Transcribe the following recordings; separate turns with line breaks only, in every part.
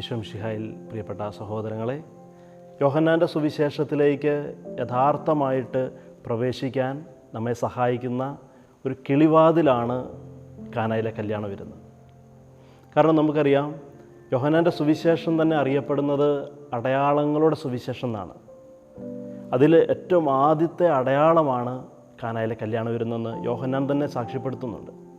ഈശ്വംഷിഹായിൽ പ്രിയപ്പെട്ട സഹോദരങ്ങളെ യോഹന്നാന്റെ സുവിശേഷത്തിലേക്ക് യഥാർത്ഥമായിട്ട് പ്രവേശിക്കാൻ നമ്മെ സഹായിക്കുന്ന ഒരു കിളിവാതിലാണ് കാനായിലെ കല്യാണം വരുന്നത്. കാരണം നമുക്കറിയാം യോഹന്നാന്റെ സുവിശേഷം തന്നെ അറിയപ്പെടുന്നത് അടയാളങ്ങളുടെ സുവിശേഷം എന്നാണ്. അതിൽ ഏറ്റവും ആദ്യത്തെ അടയാളമാണ് കാനായിലെ കല്യാണം വരുന്നതെന്ന് യോഹന്നാൻ തന്നെ സാക്ഷ്യപ്പെടുത്തുന്നുണ്ട്.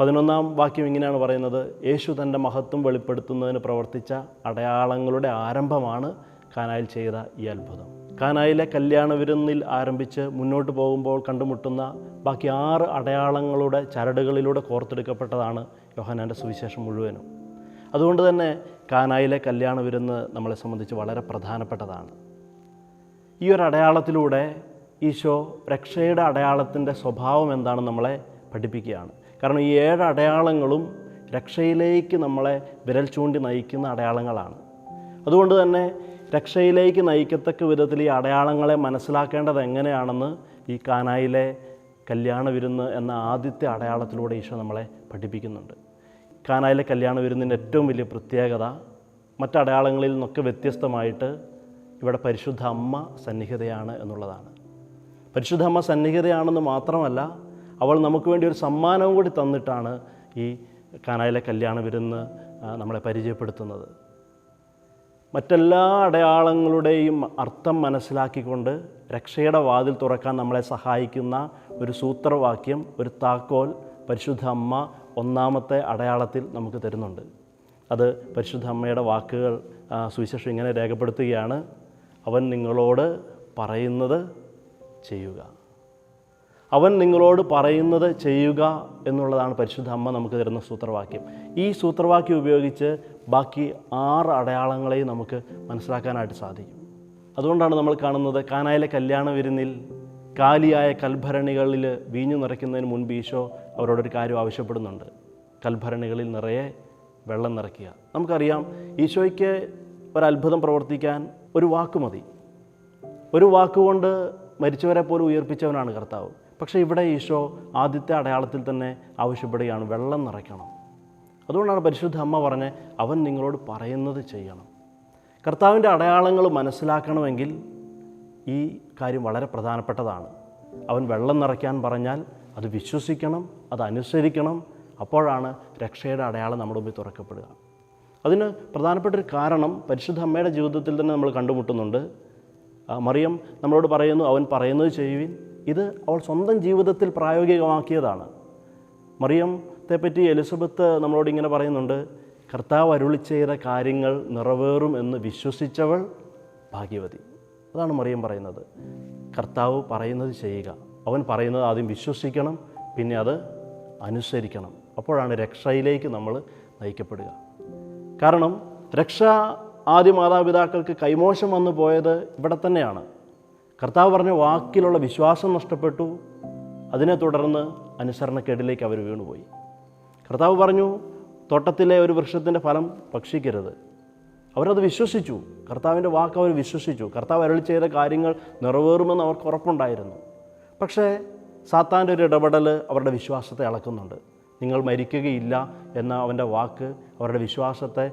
പതിനൊന്നാം വാക്യം ഇങ്ങനെയാണ് പറയുന്നത്. യേശു തന്റെ മഹത്വം വെളിപ്പെടുത്തുന്നതിന് പ്രവർത്തിച്ച അടയാളങ്ങളുടെ ആരംഭമാണ് കാനായിൽ ചെയ്ത ഈ അത്ഭുതം. കാനായിലെ കല്യാണ വിരുന്നിൽ ആരംഭിച്ച് മുന്നോട്ട് പോകുമ്പോൾ കണ്ടുമുട്ടുന്ന ബാക്കി ആറ് അടയാളങ്ങളുടെ ചരടുകളിലൂടെ കോർത്തെടുക്കപ്പെട്ടതാണ് യോഹനാന്റെ സുവിശേഷം മുഴുവനും. അതുകൊണ്ട് തന്നെ കാനായിലെ കല്യാണ വിരുന്ന് നമ്മളെ സംബന്ധിച്ച് വളരെ പ്രധാനപ്പെട്ടതാണ്. ഈ ഒരു അടയാളത്തിലൂടെ ഈശോ രക്ഷയുടെ അടയാളത്തിന്റെ സ്വഭാവം എന്താണെന്ന് നമ്മളെ പഠിപ്പിക്കുകയാണ്. കാരണം ഈ ഏഴ് അടയാളങ്ങളും രക്ഷയിലേക്ക് നമ്മളെ വിരൽ ചൂണ്ടി നയിക്കുന്ന അടയാളങ്ങളാണ്. അതുകൊണ്ട് തന്നെ രക്ഷയിലേക്ക് നയിക്കത്തക്ക വിധത്തിൽ ഈ അടയാളങ്ങളെ മനസ്സിലാക്കേണ്ടത് എങ്ങനെയാണെന്ന് ഈ കാനായിലെ കല്യാണ വിരുന്ന് എന്ന ആദ്യത്തെ അടയാളത്തിലൂടെ ഈശോ നമ്മളെ പഠിപ്പിക്കുന്നുണ്ട്. കാനായിലെ കല്യാണ വിരുന്നിന്റെ ഏറ്റവും വലിയ പ്രത്യേകത മറ്റടയാളങ്ങളിൽ നിന്നൊക്കെ വ്യത്യസ്തമായിട്ട് ഇവിടെ പരിശുദ്ധ അമ്മ സന്നിഹിതയാണ് എന്നുള്ളതാണ്. പരിശുദ്ധ അമ്മ സന്നിഹിതയാണെന്ന് മാത്രമല്ല അവൾ നമുക്ക് വേണ്ടി ഒരു സമ്മാനവും കൂടി തന്നിട്ടാണ് ഈ കാനായിലെ കല്യാണ വിരുന്ന് നമ്മളെ പരിചയപ്പെടുത്തുന്നത്. മറ്റെല്ലാ അടയാളങ്ങളുടെയും അർത്ഥം മനസ്സിലാക്കിക്കൊണ്ട് രക്ഷയുടെ വാതിൽ തുറക്കാൻ നമ്മളെ സഹായിക്കുന്ന ഒരു സൂത്രവാക്യം ഒരു താക്കോൽ പരിശുദ്ധ അമ്മ ഒന്നാമത്തെ അടയാളത്തിൽ നമുക്ക് തരുന്നുണ്ട്. അത് പരിശുദ്ധ അമ്മയുടെ വാക്കുകൾ സുവിശേഷം ഇങ്ങനെ രേഖപ്പെടുത്തുകയാണ്. അവൻ നിങ്ങളോട് പറയുന്നത് ചെയ്യുക. അവൻ നിങ്ങളോട് പറയുന്നത് ചെയ്യുക എന്നുള്ളതാണ് പരിശുദ്ധ അമ്മ നമുക്ക് തരുന്ന സൂത്രവാക്യം. ഈ സൂത്രവാക്യം ഉപയോഗിച്ച് ബാക്കി ആറ് അടയാളങ്ങളെയും നമുക്ക് മനസ്സിലാക്കാനായിട്ട് സാധിക്കും. അതുകൊണ്ടാണ് നമ്മൾ കാണുന്നത് കാനായിലെ കല്യാണ വിരുന്നിൽ കാലിയായ കൽഭരണികളിൽ വീഞ്ഞു നിറയ്ക്കുന്നതിന് മുൻപ് ഈശോ അവരോടൊരു കാര്യം ആവശ്യപ്പെടുന്നുണ്ട്. കൽഭരണികളിൽ നിറയെ വെള്ളം നിറയ്ക്കുക. നമുക്കറിയാം ഈശോയ്ക്ക് ഒരത്ഭുതം പ്രവർത്തിക്കാൻ ഒരു വാക്ക് മതി. ഒരു വാക്കുകൊണ്ട് മരിച്ചവരെ പോലും ഉയർപ്പിച്ചവനാണ് കർത്താവ്. പക്ഷേ ഇവിടെ ഈശോ ആദ്യത്തെ അടയാളത്തിൽ തന്നെ ആവശ്യപ്പെടുകയാണ് വെള്ളം നിറയ്ക്കണം. അതുകൊണ്ടാണ് പരിശുദ്ധ അമ്മ പറഞ്ഞ് അവൻ നിങ്ങളോട് പറയുന്നത് ചെയ്യണം. കർത്താവിന്റെ അടയാളങ്ങൾ മനസ്സിലാക്കണമെങ്കിൽ ഈ കാര്യം വളരെ പ്രധാനപ്പെട്ടതാണ്. അവൻ വെള്ളം നിറയ്ക്കാൻ പറഞ്ഞാൽ അത് വിശ്വസിക്കണം അത് അനുസരിക്കണം. അപ്പോഴാണ് രക്ഷയുടെ അടയാളം നമ്മുടെ മുമ്പിൽ തുറക്കപ്പെടുക. അതിന് പ്രധാനപ്പെട്ട ഒരു കാരണം പരിശുദ്ധ അമ്മയുടെ ജീവിതത്തിൽ തന്നെ നമ്മൾ കണ്ടുമുട്ടുന്നുണ്ട്. മറിയം നമ്മളോട് പറയുന്നു അവൻ പറയുന്നത് ചെയ്യുവിൻ. ഇത് അവൾ സ്വന്തം ജീവിതത്തിൽ പ്രായോഗികമാക്കിയതാണ്. മറിയത്തെ പറ്റി എലിസബത്ത് നമ്മളോട് ഇങ്ങനെ പറയുന്നുണ്ട് കർത്താവ് അരുളി ചെയ്ത കാര്യങ്ങൾ നിറവേറും എന്ന് വിശ്വസിച്ചവൾ ഭാഗ്യവതി. അതാണ് മറിയം പറയുന്നത്. കർത്താവ് പറയുന്നത് ചെയ്യുക. അവൻ പറയുന്നത് ആദ്യം വിശ്വസിക്കണം പിന്നെ അത് അനുസരിക്കണം. അപ്പോഴാണ് രക്ഷയിലേക്ക് നമ്മൾ നയിക്കപ്പെടുക. കാരണം രക്ഷ ആദ്യ മാതാപിതാക്കൾക്ക് കൈമോശം വന്നു പോയത് ഇവിടെ തന്നെയാണ്. കർത്താവ് പറഞ്ഞ വാക്കിലുള്ള വിശ്വാസം നഷ്ടപ്പെട്ടു. അതിനെ തുടർന്ന് അനുസരണക്കേടിലേക്ക് അവർ വീണുപോയി. കർത്താവ് പറഞ്ഞു തോട്ടത്തിലെ ഒരു വൃക്ഷത്തിന്റെ ഫലം ഭക്ഷിക്കരുത്. അവരത് വിശ്വസിച്ചു. കർത്താവിന്റെ വാക്ക് അവർ വിശ്വസിച്ചു. കർത്താവ് അരളി ചെയ്ത കാര്യങ്ങൾ നിറവേറുമെന്ന് അവർക്ക് ഉറപ്പുണ്ടായിരുന്നു. പക്ഷേ സാത്താന്റെ ഒരു ഇടപെടൽ അവരുടെ വിശ്വാസത്തെ അളക്കുന്നുണ്ട്. നിങ്ങൾ മരിക്കുകയില്ല എന്ന അവന്റെ വാക്ക് അവരുടെ വിശ്വാസത്തെ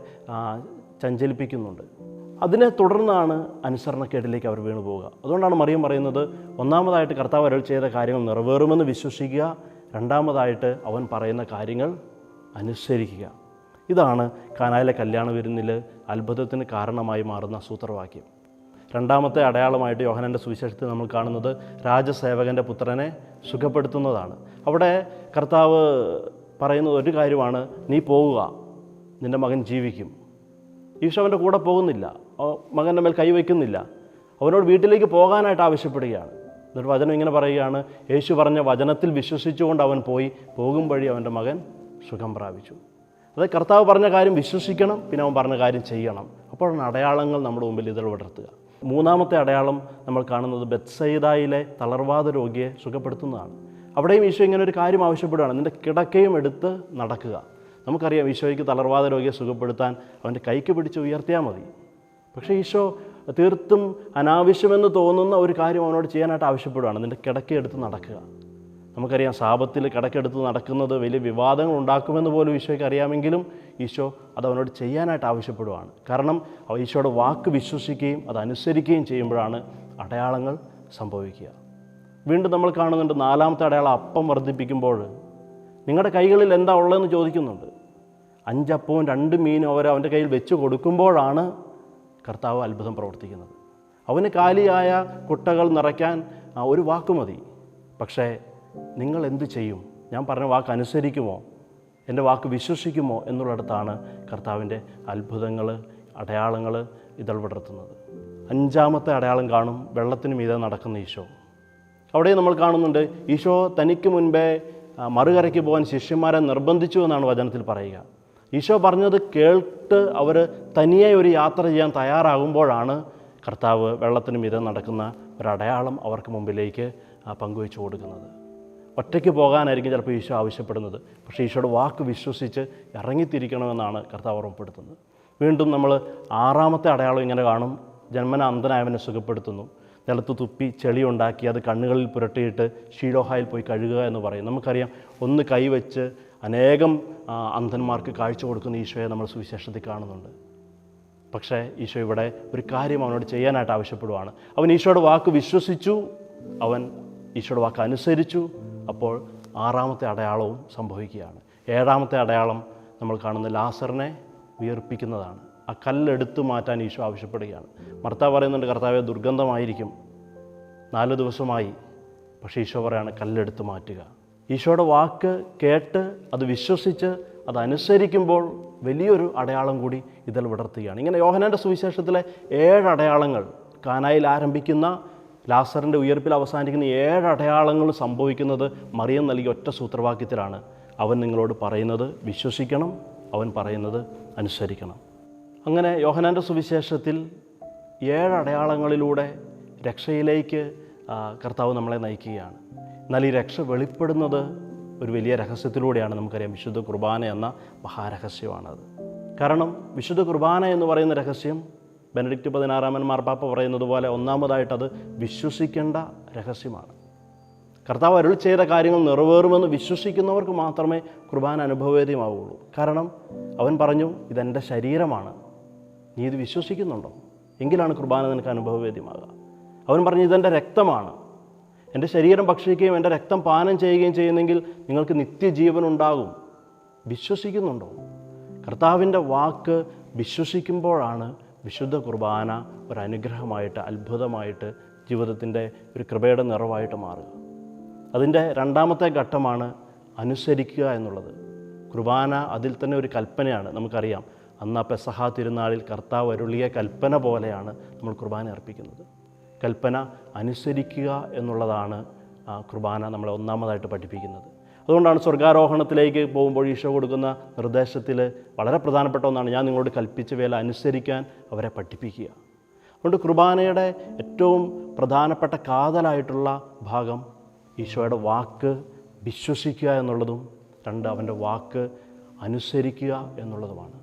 ചഞ്ചലിപ്പിക്കുന്നുണ്ട്. അതിനെ തുടർന്നാണ് അനുസരണക്കേടിലേക്ക് അവർ വീണു പോവുക. അതുകൊണ്ടാണ് മറിയം പറയുന്നത് ഒന്നാമതായിട്ട് കർത്താവ് അരൾ ചെയ്ത കാര്യങ്ങൾ നിറവേറുമെന്ന് വിശ്വസിക്കുക രണ്ടാമതായിട്ട് അവൻ പറയുന്ന കാര്യങ്ങൾ അനുസരിക്കുക. ഇതാണ് കാനായിലെ കല്യാണ വിരുന്നിൽ അത്ഭുതത്തിന് കാരണമായി മാറുന്ന സൂത്രവാക്യം. രണ്ടാമത്തെ അടയാളമായിട്ട് യോഹനന്റെ സുവിശേഷത്തിൽ നമ്മൾ കാണുന്നത് രാജസേവകന്റെ പുത്രനെ സുഖപ്പെടുത്തുന്നതാണ്. അവിടെ കർത്താവ് പറയുന്നത് ഒരു കാര്യമാണ് നീ പോവുക നിന്റെ മകൻ ജീവിക്കും. ഈശോ അവന്റെ കൂടെ പോകുന്നില്ല. മകന്റെ മേൽ കൈവയ്ക്കുന്നില്ല. അവനോട് വീട്ടിലേക്ക് പോകാനായിട്ട് ആവശ്യപ്പെടുകയാണ്. എന്നിട്ട് വചനം ഇങ്ങനെ പറയുകയാണ് യേശു പറഞ്ഞ വചനത്തിൽ വിശ്വസിച്ചുകൊണ്ട് അവൻ പോയി പോകും വഴി അവന്റെ മകൻ സുഖം പ്രാപിച്ചു. അത് കർത്താവ് പറഞ്ഞ കാര്യം വിശ്വസിക്കണം പിന്നെ അവൻ പറഞ്ഞ കാര്യം ചെയ്യണം. അപ്പോഴാണ് അടയാളങ്ങൾ നമ്മുടെ മുമ്പിൽ ഇതിൽ വളർത്തുക മൂന്നാമത്തെ അടയാളം നമ്മൾ കാണുന്നത് ബെത്സൈദായിലെ തളർവാദ രോഗിയെ സുഖപ്പെടുത്തുന്നതാണ്. അവിടെയും ഈശോ ഇങ്ങനെ ഒരു കാര്യം ആവശ്യപ്പെടുകയാണ് നിന്റെ കിടക്കയും എടുത്ത് നടക്കുക. നമുക്കറിയാം ഈശോയ്ക്ക് തളർവാദ രോഗിയെ സുഖപ്പെടുത്താൻ അവന്റെ കൈക്ക് പിടിച്ച് ഉയർത്തിയാൽ മതി. പക്ഷേ ഈശോ തീർത്തും അനാവശ്യമെന്ന് തോന്നുന്ന ഒരു കാര്യം അവനോട് ചെയ്യാനായിട്ട് ആവശ്യപ്പെടുകയാണ് നിന്റെ കിടക്കെടുത്ത് നടക്കുക. നമുക്കറിയാം സാപത്തിൽ കിടക്കെടുത്ത് നടക്കുന്നത് വലിയ വിവാദങ്ങൾ ഉണ്ടാക്കുമെന്ന് പോലും ഈശോയ്ക്ക് അറിയാമെങ്കിലും ഈശോ അത് അവനോട് ചെയ്യാനായിട്ട് ആവശ്യപ്പെടുവാണ്. കാരണം അവ ഈശോയുടെ വാക്ക് വിശ്വസിക്കുകയും അത് അനുസരിക്കുകയും ചെയ്യുമ്പോഴാണ് അടയാളങ്ങൾ സംഭവിക്കുക. വീണ്ടും നമ്മൾ കാണുന്നുണ്ട് നാലാമത്തെ അടയാളം അപ്പം വർദ്ധിപ്പിക്കുമ്പോൾ നിങ്ങളുടെ കൈകളിൽ എന്താ ഉള്ളതെന്ന് ചോദിക്കുന്നുണ്ട്. അഞ്ചപ്പവും രണ്ട് മീനും അവർ അവന്റെ കയ്യിൽ വെച്ച് കൊടുക്കുമ്പോഴാണ് കർത്താവ് അത്ഭുതം പ്രവർത്തിക്കുന്നത്. അവന് കാലിയായ കുട്ടകൾ നിറയ്ക്കാൻ ഒരു വാക്ക് മതി. പക്ഷേ നിങ്ങൾ എന്ത് ചെയ്യും? ഞാൻ പറഞ്ഞ വാക്ക് അനുസരിക്കുമോ? എന്റെ വാക്ക് വിശ്വസിക്കുമോ? എന്നുള്ളിടത്താണ് കർത്താവിന്റെ അത്ഭുതങ്ങൾ അടയാളങ്ങൾ ഇതൾ വിടർത്തുന്നത് അഞ്ചാമത്തെ അടയാളം കാണും വെള്ളത്തിന് മീതെ നടക്കുന്ന ഈശോ. അവിടെ നമ്മൾ കാണുന്നുണ്ട് ഈശോ തനിക്ക് മുൻപേ മറുകരയ്ക്ക് പോകാൻ ശിഷ്യന്മാരെ നിർബന്ധിച്ചു എന്നാണ് വചനത്തിൽ പറയുക. ഈശോ പറഞ്ഞത് കേട്ട് അവർ തനിയെ ഒരു യാത്ര ചെയ്യാൻ തയ്യാറാകുമ്പോഴാണ് കർത്താവ് വെള്ളത്തിന് മീതെ നടക്കുന്ന ഒരടയാളം അവർക്ക് മുമ്പിലേക്ക് പങ്കുവെച്ചു കൊടുക്കുന്നത്. ഒറ്റയ്ക്ക് പോകാനായിരിക്കും ചിലപ്പോൾ ഈശോ ആവശ്യപ്പെടുന്നത്. പക്ഷേ ഈശോയുടെ വാക്ക് വിശ്വസിച്ച് ഇറങ്ങിത്തിരിക്കണമെന്നാണ് കർത്താവ് ഓർമ്മപ്പെടുത്തുന്നത്. വീണ്ടും നമ്മൾ ആറാമത്തെ അടയാളം ഇങ്ങനെ കാണും. ജന്മന അന്ധനായവനെ സുഖപ്പെടുത്തുന്നു. നിലത്ത് തുപ്പി ചെളി ഉണ്ടാക്കി അത് കണ്ണുകളിൽ പുരട്ടിയിട്ട് ഷീലോഹായിൽ പോയി കഴുകുക എന്ന് പറയും. നമുക്കറിയാം ഒന്ന് കൈവച്ച് അനേകം അന്ധന്മാർക്ക് കാഴ്ച കൊടുക്കുന്ന ഈശോയെ നമ്മൾ സുവിശേഷത്തിൽ കാണുന്നുണ്ട്. പക്ഷേ ഈശോ ഇവിടെ ഒരു കാര്യം അവനോട് ചെയ്യാനായിട്ട് ആവശ്യപ്പെടുവാണ്. അവൻ ഈശോയുടെ വാക്ക് വിശ്വസിച്ചു. അവൻ ഈശോയുടെ വാക്ക് അനുസരിച്ചു. അപ്പോൾ ആറാമത്തെ അടയാളവും സംഭവിക്കുകയാണ്. ഏഴാമത്തെ അടയാളം നമ്മൾ കാണുന്ന ലാസറിനെ വിയർപ്പിക്കുന്നതാണ്. ആ കല്ലെടുത്തു മാറ്റാൻ ഈശോ ആവശ്യപ്പെടുകയാണ്. ഭർത്താവ് പറയുന്നുണ്ട് കർത്താവെ ദുർഗന്ധമായിരിക്കും. നാല് ദിവസമായി. പക്ഷേ ഈശോ പറയാണ് കല്ലെടുത്ത് മാറ്റുക. ഈശോയുടെ വാക്ക് കേട്ട് അത് വിശ്വസിച്ച് അതനുസരിക്കുമ്പോൾ വലിയൊരു അടയാളം കൂടി ഇതിൽ വിടർത്തുകയാണ്. ഇങ്ങനെ യോഹനാന്റെ സുവിശേഷത്തിലെ ഏഴ് അടയാളങ്ങൾ കാനായിൽ ആരംഭിക്കുന്ന ലാസറിന്റെ ഉയർപ്പിൽ അവസാനിക്കുന്ന ഏഴ് അടയാളങ്ങൾ സംഭവിക്കുന്നത് മറിയം നൽകിയ ഒറ്റ സൂത്രവാക്യത്തിലാണ്. അവൻ നിങ്ങളോട് പറയുന്നത് വിശ്വസിക്കണം അവൻ പറയുന്നത് അനുസരിക്കണം. അങ്ങനെ യോഹനാന്റെ സുവിശേഷത്തിൽ ഏഴ് അടയാളങ്ങളിലൂടെ രക്ഷയിലേക്ക് കർത്താവ് നമ്മളെ നയിക്കുകയാണ്. എന്നാൽ ഈ രക്ഷ വെളിപ്പെടുന്നത് ഒരു വലിയ രഹസ്യത്തിലൂടെയാണ് നമുക്കറിയാം. വിശുദ്ധ കുർബാന എന്ന മഹാരഹസ്യമാണത്. കാരണം വിശുദ്ധ കുർബാന എന്ന് പറയുന്ന രഹസ്യം ബെനഡിക്റ്റ് പതിനാറാമൻ മാർപ്പാപ്പ പറയുന്നത് പോലെ ഒന്നാമതായിട്ടത് വിശ്വസിക്കേണ്ട രഹസ്യമാണ്. കർത്താവ് അരുൾ ചെയ്ത കാര്യങ്ങൾ നിറവേറുമെന്ന് വിശ്വസിക്കുന്നവർക്ക് മാത്രമേ കുർബാന അനുഭവവേദ്യമാവുകയുള്ളൂ കാരണം അവൻ പറഞ്ഞു ഇതെന്റെ ശരീരമാണ്. നീ ഇത് വിശ്വസിക്കുന്നുണ്ടോ? എങ്കിലാണ് കുർബാന നിനക്ക് അനുഭവവേദ്യമാകുക അവൻ പറഞ്ഞു ഇതെന്റെ രക്തമാണ്. എന്റെ ശരീരം ഭക്ഷിക്കുകയും എന്റെ രക്തം പാനം ചെയ്യുകയും ചെയ്യുന്നെങ്കിൽ നിങ്ങൾക്ക് നിത്യജീവൻ ഉണ്ടാകും. വിശ്വസിക്കുന്നുണ്ടോ? കർത്താവിന്റെ വാക്ക് വിശ്വസിക്കുമ്പോഴാണ് വിശുദ്ധ കുർബാന ഒരു അനുഗ്രഹമായിട്ട് അത്ഭുതമായിട്ട് ജീവിതത്തിന്റെ ഒരു കൃപയുടെ നിറവായിട്ട് മാറുക. അതിന്റെ രണ്ടാമത്തെ ഘട്ടമാണ് അനുസരിക്കുക എന്നുള്ളത്. കുർബാന അതിൽ തന്നെ ഒരു കൽപ്പനയാണ് നമുക്കറിയാം. അന്ന് ആ പെസഹ തിരുനാളിൽ കർത്താവ് അരുളിയ കൽപ്പന പോലെയാണ് നമ്മൾ കുർബാന അർപ്പിക്കുന്നത്. കൽപ്പന അനുസരിക്കുക എന്നുള്ളതാണ് കുർബാന നമ്മളെ ഒന്നാമതായിട്ട് പഠിപ്പിക്കുന്നത്. അതുകൊണ്ടാണ് സ്വർഗാരോഹണത്തിലേക്ക് പോകുമ്പോൾ ഈശോ കൊടുക്കുന്ന നിർദ്ദേശത്തിൽ വളരെ പ്രധാനപ്പെട്ട ഒന്നാണ് ഞാൻ നിങ്ങളോട് കൽപ്പിച്ച വേല അനുസരിക്കാൻ അവരെ പഠിപ്പിക്കുക. അതുകൊണ്ട് കുർബാനയുടെ ഏറ്റവും പ്രധാനപ്പെട്ട കാതലായിട്ടുള്ള ഭാഗം ഈശോയുടെ വാക്ക് വിശ്വസിക്കുക എന്നുള്ളതും രണ്ട് അവന്റെ വാക്ക് അനുസരിക്കുക എന്നുള്ളതുമാണ്.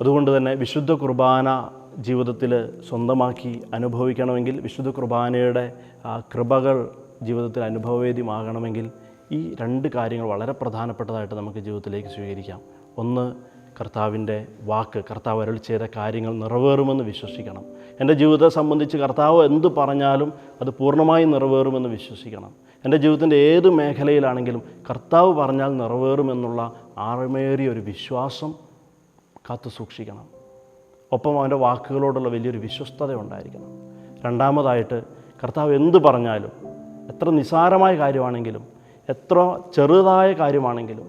അതുകൊണ്ട് തന്നെ വിശുദ്ധ കുർബാന ജീവിതത്തിൽ സ്വന്തമാക്കി അനുഭവിക്കണമെങ്കിൽ വിശുദ്ധ കുർബാനയുടെ കൃപകൾ ജീവിതത്തിൽ അനുഭവവേദ്യമാകണമെങ്കിൽ ഈ രണ്ട് കാര്യങ്ങൾ വളരെ പ്രധാനപ്പെട്ടതായിട്ട് നമുക്ക് ജീവിതത്തിലേക്ക് സ്വീകരിക്കാം. ഒന്ന് കർത്താവിന്റെ വാക്ക് കർത്താവ് അരുൾ ചെയ്ത കാര്യങ്ങൾ നിറവേറുമെന്ന് വിശ്വസിക്കണം. എന്റെ ജീവിതത്തെ സംബന്ധിച്ച് കർത്താവ് എന്ത് പറഞ്ഞാലും അത് പൂർണമായും നിറവേറുമെന്ന് വിശ്വസിക്കണം. എന്റെ ജീവിതത്തിന്റെ ഏത് മേഖലയിലാണെങ്കിലും കർത്താവ് പറഞ്ഞാൽ നിറവേറുമെന്നുള്ള ആഴമേറിയ ഒരു വിശ്വാസം കാത്തു സൂക്ഷിക്കണം. ഒപ്പം അവന്റെ വാക്കുകളോടുള്ള വലിയൊരു വിശ്വസ്തത ഉണ്ടായിരിക്കണം രണ്ടാമതായിട്ട് കർത്താവ് എന്ത് പറഞ്ഞാലും എത്ര നിസാരമായ കാര്യമാണെങ്കിലും എത്ര ചെറുതായ കാര്യമാണെങ്കിലും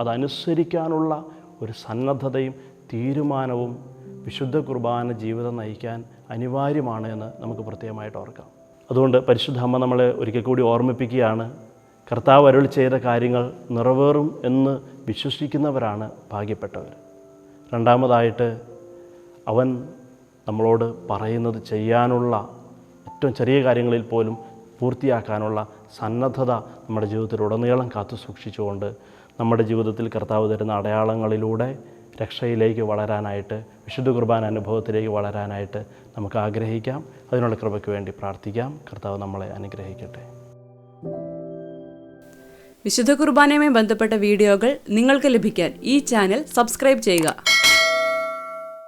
അതനുസരിക്കാനുള്ള ഒരു സന്നദ്ധതയും തീരുമാനവും വിശുദ്ധ കുർബാന ജീവിതം നയിക്കാൻ അനിവാര്യമാണ് എന്ന് നമുക്ക് പ്രത്യേകമായിട്ട് ഓർക്കാം. അതുകൊണ്ട് പരിശുദ്ധ അമ്മ നമ്മളെ ഒരിക്കൽ കൂടി ഓർമ്മിപ്പിക്കുകയാണ് കർത്താവ് അരുൾ ചെയ്ത കാര്യങ്ങൾ നിറവേറും എന്ന് വിശ്വസിക്കുന്നവരാണ് ഭാഗ്യപ്പെട്ടവർ. രണ്ടാമതായിട്ട് അവൻ നമ്മളോട് പറയുന്നത് ചെയ്യാനുള്ള ഏറ്റവും ചെറിയ കാര്യങ്ങളിൽ പോലും പൂർത്തിയാക്കാനുള്ള സന്നദ്ധത നമ്മുടെ ജീവിതത്തിൽ ഉടനീളം കാത്തു സൂക്ഷിച്ചുകൊണ്ട് നമ്മുടെ ജീവിതത്തിൽ കർത്താവ് തരുന്ന അടയാളങ്ങളിലൂടെ രക്ഷയിലേക്ക് വളരാനായിട്ട് വിശുദ്ധ കുർബാന അനുഭവത്തിലേക്ക് വളരാനായിട്ട് നമുക്ക് ആഗ്രഹിക്കാം. അതിനുള്ള കൃപയ്ക്ക് വേണ്ടി പ്രാർത്ഥിക്കാം. കർത്താവ് നമ്മളെ അനുഗ്രഹിക്കട്ടെ.
വിശുദ്ധ കുർബാനയുമായി ബന്ധപ്പെട്ട വീഡിയോകൾ നിങ്ങൾക്ക് ലഭിക്കാൻ ഈ ചാനൽ സബ്സ്ക്രൈബ് ചെയ്യുക.